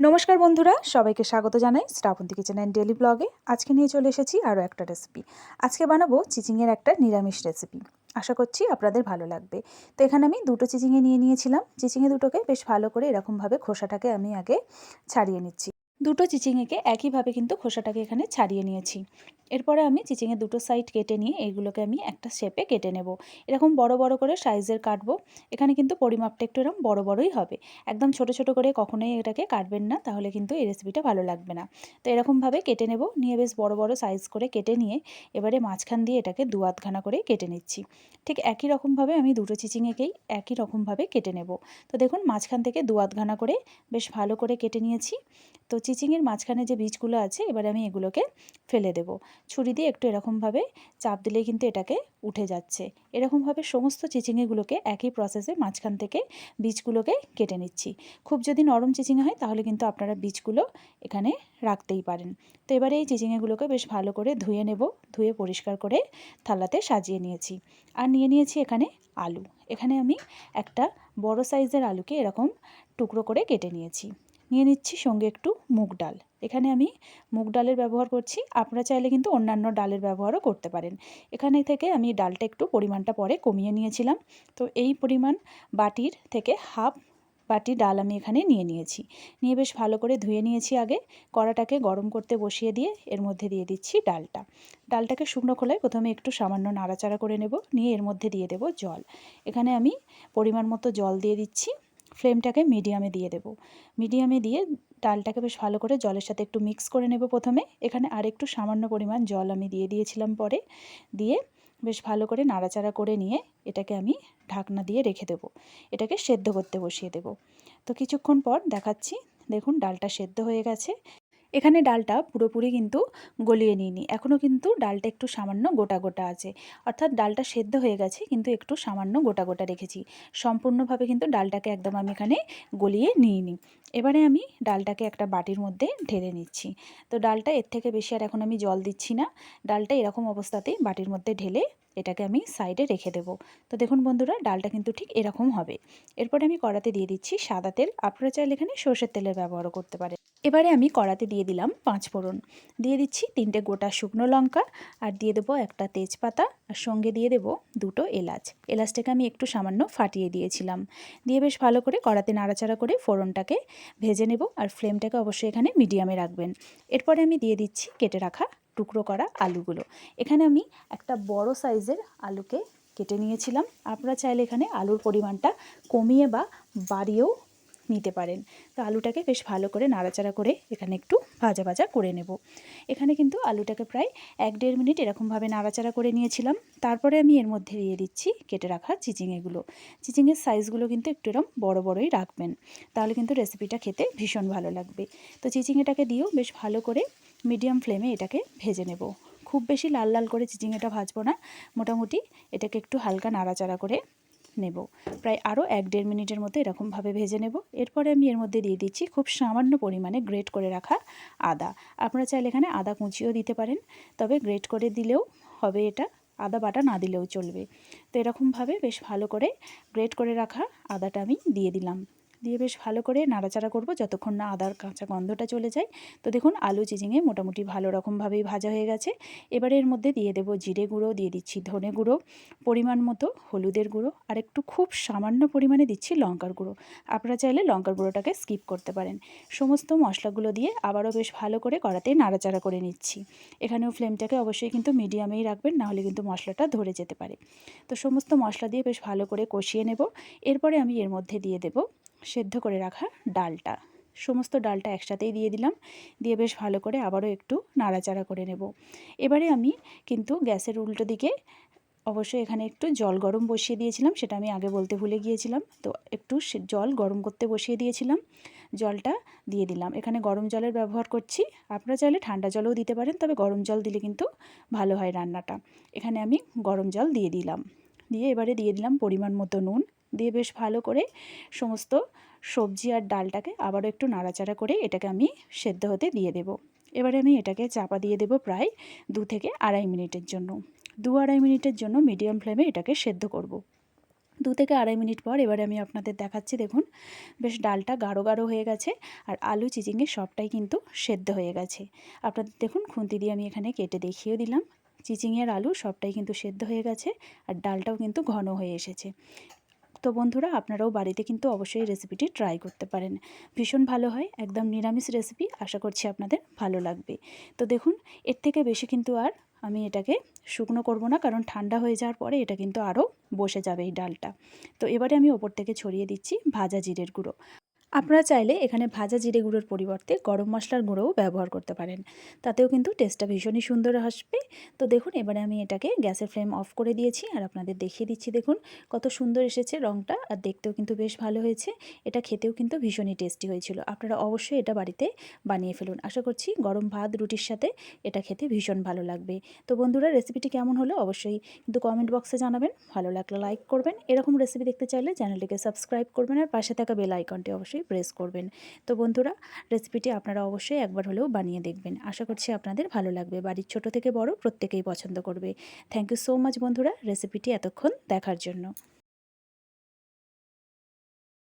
নমস্কার বন্ধুরা, সবাইকে স্বাগত জানাই শ্রাবন্তী কিচেন অ্যান্ড ডেলি ব্লগে আজকে নিয়ে চলে এসেছি আরও একটা রেসিপি আজকে বানাবো চিচিংয়ের একটা নিরামিষ রেসিপি আশা করছি আপনাদের ভালো লাগবে। তো এখানে আমি দুটো চিচিংয়ে নিয়ে নিয়েছিলাম। চিচিংয়ে দুটোকে বেশ ভালো করে এরকমভাবে খোসাটাকে আমি আগে ছাড়িয়ে নিচ্ছি। দুটো চিচিংয়েকে একইভাবে কিন্তু খোসাটাকে এখানে ছাড়িয়ে নিয়েছি। এরপরে আমি চিচিংয়ের দুটো সাইড কেটে নিয়ে এইগুলোকে আমি একটা শেপে কেটে নেব। এরকম বড় বড় করে সাইজের কাটবো। এখানে কিন্তু পরিমাপটা একটু এরকম বড় বড়ই হবে। একদম ছোট ছোট করে কখনোই এটাকে কাটবেন না, তাহলে কিন্তু এই রেসিপিটা ভালো লাগবে না। তো এরকমভাবে কেটে নেব। নিয়ে বেশ বড় বড় সাইজ করে কেটে নিয়ে এবারে মাঝখান দিয়ে এটাকে দু আধখানা করে কেটে নিচ্ছি। ঠিক একই রকমভাবে আমি দুটো চিচিংয়েকেই একই রকমভাবে কেটে নেব। তো দেখুন, মাঝখান থেকে দু আধখানা করে বেশ ভালো করে কেটে নিয়েছি। তো চিচিংয়ের মাঝখানে যে বীজগুলো আছে, এবারে আমি এগুলোকে ফেলে দেব। ছুরি দিয়ে একটু এরকমভাবে চাপ দিলেই কিন্তু এটাকে উঠে যাচ্ছে। এরকমভাবে সমস্ত চিচিঙেগুলোকে একই প্রসেসে মাঝখান থেকে বীজগুলোকে কেটে নিচ্ছি। খুব যদি নরম চিচিঙে হয়, তাহলে কিন্তু আপনারা বীজগুলো এখানে রাখতেই পারেন। তো এবারে এই চিচিঙেগুলোকে বেশ ভালো করে ধুয়ে নেব, ধুয়ে পরিষ্কার করে থালাতে সাজিয়ে নিয়েছি। আর নিয়ে নিয়েছি এখানে আলু। এখানে আমি একটা বড় সাইজের আলুকে এরকম টুকরো করে কেটে নিয়েছি। নিয়ে নিচ্ছি সঙ্গে একটু মুগ ডাল। এখানে আমি মুগ ডালের ব্যবহার করছি। আপনারা চাইলে কিন্তু অন্যান্য ডালের ব্যবহারও করতে পারেন। এখানে থেকে আমি ডালটা একটু পরিমাণটা পরে কমিয়ে নিয়েছিলাম। তো এই পরিমাণ বাটির থেকে হাফ বাটি ডাল আমি এখানে নিয়ে নিয়েছি। নিয়ে বেশ ভালো করে ধুয়ে নিয়েছি আগে। কড়াটাকে গরম করতে বসিয়ে দিয়ে এর মধ্যে দিয়ে দিচ্ছি ডালটা। ডালটাকে শুকনো খোলায় প্রথমে একটু সামান্য নাড়াচাড়া করে নেব। নিয়ে এর মধ্যে দিয়ে দেব জল। এখানে আমি পরিমাণ মতো জল দিয়ে দিচ্ছি। ফ্লেমটাকে মিডিয়ামে দিয়ে দেব। মিডিয়ামে দিয়ে ডালটাকে বেশ ভালো করে জলের সাথে একটু মিক্স করে নেব প্রথমে। এখানে আর একটু সামান্য পরিমাণ জল আমি দিয়ে দিয়েছিলাম পরে। দিয়ে বেশ ভালো করে নাড়াচাড়া করে নিয়ে এটাকে আমি ঢাকনা দিয়ে রেখে দেব। এটাকে সেদ্ধ করতে বসিয়ে দেব। তো কিছুক্ষণ পর দেখাচ্ছি, দেখুন ডালটা সেদ্ধ হয়ে গেছে। এখানে ডালটা পুরোপুরি কিন্তু গলিয়ে নিইনি। এখনও কিন্তু ডালটা একটু সামান্য গোটা গোটা আছে। অর্থাৎ ডালটা সেদ্ধ হয়ে গেছে, কিন্তু একটু সামান্য গোটা গোটা রেখেছি। সম্পূর্ণভাবে কিন্তু ডালটাকে একদম আমি এখানে গলিয়ে নিইনি। এবারে আমি ডালটাকে একটা বাটির মধ্যে ঢেলে নিচ্ছি। তো ডালটা এর থেকে বেশি আর এখন আমি জল দিচ্ছি না। ডালটা এরকম অবস্থাতেই বাটির মধ্যে ঢেলে এটাকে আমি সাইডে রেখে দেব। তো দেখুন বন্ধুরা, ডালটা কিন্তু ঠিক এরকম হবে। এরপরে আমি কড়াতে দিয়ে দিচ্ছি সাদা তেল। আপনারা চাইলে এখানে সর্ষের তেলের ব্যবহারও করতে পারে এবারে আমি কড়াতে দিয়ে দিলাম পাঁচ ফোড়ন দিয়ে দিচ্ছি তিনটে গোটা শুকনো লঙ্কা আর দিয়ে দেবো একটা তেজপাতা। আর সঙ্গে দিয়ে দেবো দুটো এলাচ। এলাচটাকে আমি একটু সামান্য ফাটিয়ে দিয়েছিলাম। দিয়ে বেশ ভালো করে কড়াতে নাড়াচাড়া করে ফোড়নটাকে ভেজে নেব আর ফ্লেমটাকে অবশ্যই এখানে মিডিয়ামে রাখবেন। এরপরে আমি দিয়ে দিচ্ছি কেটে রাখা টুকরো করা আলুগুলো। এখানে আমি একটা বড় সাইজের আলুকে কেটে নিয়েছিলাম। আপনারা চাইলে এখানে আলুর পরিমাণটা কমিয়ে বা বাড়িয়েও নিতে পারেন। তো আলুটাকে বেশ ভালো করে নাড়াচাড়া করে এখানে একটু ভাজা ভাজা করে নেব। এখানে কিন্তু আলুটাকে প্রায় এক দেড় মিনিট এরকমভাবে নাড়াচাড়া করে নিয়েছিলাম। তারপরে আমি এর মধ্যে দিয়ে দিচ্ছি কেটে রাখা চিচিংয়েগুলো চিচিংয়ের সাইজগুলো কিন্তু একটু এরম বড় বড়ই রাখবেন। তাহলে কিন্তু রেসিপিটা খেতে ভীষণ ভালো লাগবে। তো চিচিংয়েটাকে দিয়েও বেশ ভালো করে মিডিয়াম ফ্লেমে এটাকে ভেজে নেব। খুব বেশি লাল লাল করে চিচিংয়েটা ভাজবো না। মোটামুটি এটাকে একটু হালকা নাড়াচাড়া করে নেব। প্রায় আরও এক দেড় মিনিটের মতো এরকমভাবে ভেজে নেব। এরপরে আমি এর মধ্যে দিয়ে দিচ্ছি খুব সামান্য পরিমাণে গ্রেট করে রাখা আদা। আপনারা চাইলে এখানে আদা কুঁচিও দিতে পারেন, তবে গ্রেট করে দিলেও হবে এটা, আদা বাটা না দিলেও চলবে। তো এরকমভাবে বেশ ভালো করে গ্রেট করে রাখা আদাটা আমি দিয়ে দিলাম। দিয়ে বেশ ভালো করে নাড়াচাড়া করব যতক্ষণ না আদার কাঁচা গন্ধটা চলে যায়। তো দেখুন, আলু চিচিঙে মোটামুটি ভালো রকমভাবেই ভাজা হয়ে গেছে। এবারে এর মধ্যে দিয়ে দেবো জিরে গুঁড়ো, দিয়ে দিচ্ছি ধনে গুঁড়ো, পরিমাণ মতো হলুদের গুঁড়ো, আর একটু খুব সামান্য পরিমাণে দিচ্ছি লঙ্কার গুঁড়ো। আপনারা চাইলে লঙ্কার গুঁড়োটাকে স্কিপ করতে পারেন। সমস্ত মশলাগুলো দিয়ে আবারও বেশ ভালো করে কড়াতে নাড়াচাড়া করে নিচ্ছি। এখানেও ফ্লেমটাকে অবশ্যই কিন্তু মিডিয়ামেই রাখবেন নাহলে কিন্তু মশলাটা ধরে যেতে পারে। তো সমস্ত মশলা দিয়ে বেশ ভালো করে কষিয়ে নেব। এরপরে আমি এর মধ্যে দিয়ে দেব সেদ্ধ করে রাখা ডালটা। সমস্ত ডালটা একসাথেই দিয়ে দিলাম। দিয়ে বেশ ভালো করে আবারও একটু নাড়াচাড়া করে নেব। এবারে আমি কিন্তু গ্যাসের উল্টো দিকে অবশ্যই এখানে একটু জল গরম বসিয়ে দিয়েছিলাম, সেটা আমি আগে বলতে ভুলে গিয়েছিলাম। তো একটু জল গরম করতে বসিয়ে দিয়েছিলাম। জলটা দিয়ে দিলাম। এখানে গরম জলের ব্যবহার করছি। আপনারা চাইলে ঠান্ডা জলও দিতে পারেন, তবে গরম জল দিলে কিন্তু ভালো হয় রান্নাটা। এখানে আমি গরম জল দিয়ে দিলাম। দিয়ে এবারে দিয়ে দিলাম পরিমাণ মতো নুন। দিয়ে বেশ ভালো করে সমস্ত সবজি আর ডালটাকে আবারও একটু নাড়াচাড়া করে এটাকে আমি সেদ্ধ হতে দিয়ে দেব। এবারে আমি এটাকে চাপা দিয়ে দেব প্রায় দু থেকে আড়াই মিনিটের জন্য। দু আড়াই মিনিটের জন্য মিডিয়াম ফ্লেমে এটাকে সেদ্ধ করব। দু থেকে আড়াই মিনিট পর এবারে আমি আপনাদের দেখাচ্ছি, দেখুন, বেশ ডালটা গাঢ় গাঢ় হয়ে গেছে আর আলু চিচিংয়ে সবটাই কিন্তু সেদ্ধ হয়ে গেছে। আপনাদের দেখুন, খুন্তি দিয়ে আমি এখানে কেটে দেখিয়ে দিলাম। চিচিংয়ের আলু সবটাই কিন্তু সেদ্ধ হয়ে গেছে আর ডালটাও কিন্তু ঘন হয়ে এসেছে। তো বন্ধুরা, আপনারাও বাড়িতে কিন্তু অবশ্যই রেসিপিটি ট্রাই করতে পারেন। ভীষণ ভালো হয়, একদম নিরামিষ রেসিপি আশা করছি আপনাদের ভালো লাগবে। তো দেখুন, এর থেকে বেশি কিন্তু আর আমি এটাকে শুকনো করব না, কারণ ঠান্ডা হয়ে যাওয়ার পরে এটা কিন্তু আরও বসে যাবে এই ডালটা। তো এবারে আমি ওপর থেকে ছড়িয়ে দিচ্ছি ভাজা জিরের গুঁড়ো। আপনারা চাইলে এখানে ভাজা জিরে গুঁড়োর পরিবর্তে গরম মশলার গুঁড়োও ব্যবহার করতে পারেন। তাতেও কিন্তু টেস্টটা ভীষণই সুন্দর আসবে। তো দেখুন, এবারে আমি এটাকে গ্যাসের ফ্লেম অফ করে দিয়েছি আর আপনাদের দেখিয়ে দিচ্ছি। দেখুন, কত সুন্দর এসেছে রঙটা আর দেখতেও কিন্তু বেশ ভালো হয়েছে। এটা খেতেও কিন্তু ভীষণই টেস্টি হয়েছিল। আপনারা অবশ্যই এটা বাড়িতে বানিয়ে ফেলুন। আশা করছি গরম ভাত, রুটির সাথে এটা খেতে ভীষণ ভালো লাগবে। তো বন্ধুরা রেসিপিটি কেমন হলো অবশ্যই কিন্তু কমেন্ট বক্সে জানাবেন। ভালো লাগলে লাইক করবেন। এরকম রেসিপি দেখতে চাইলে চ্যানেলটিকে সাবস্ক্রাইব করবেন আর পাশে থাকা বেল আইকনটি অবশ্যই প্রেস করবেন। তো বন্ধুরা রেসিপিটি আপনারা অবশ্যই একবার হলেও বানিয়ে দেখবেন। আশা করছি আপনাদের ভালো লাগবে। বাড়ির ছোট থেকে বড় প্রত্যেকেই পছন্দ করবে। থ্যাংক ইউ সো মাচ বন্ধুরা রেসিপিটি এতক্ষণ দেখার জন্য।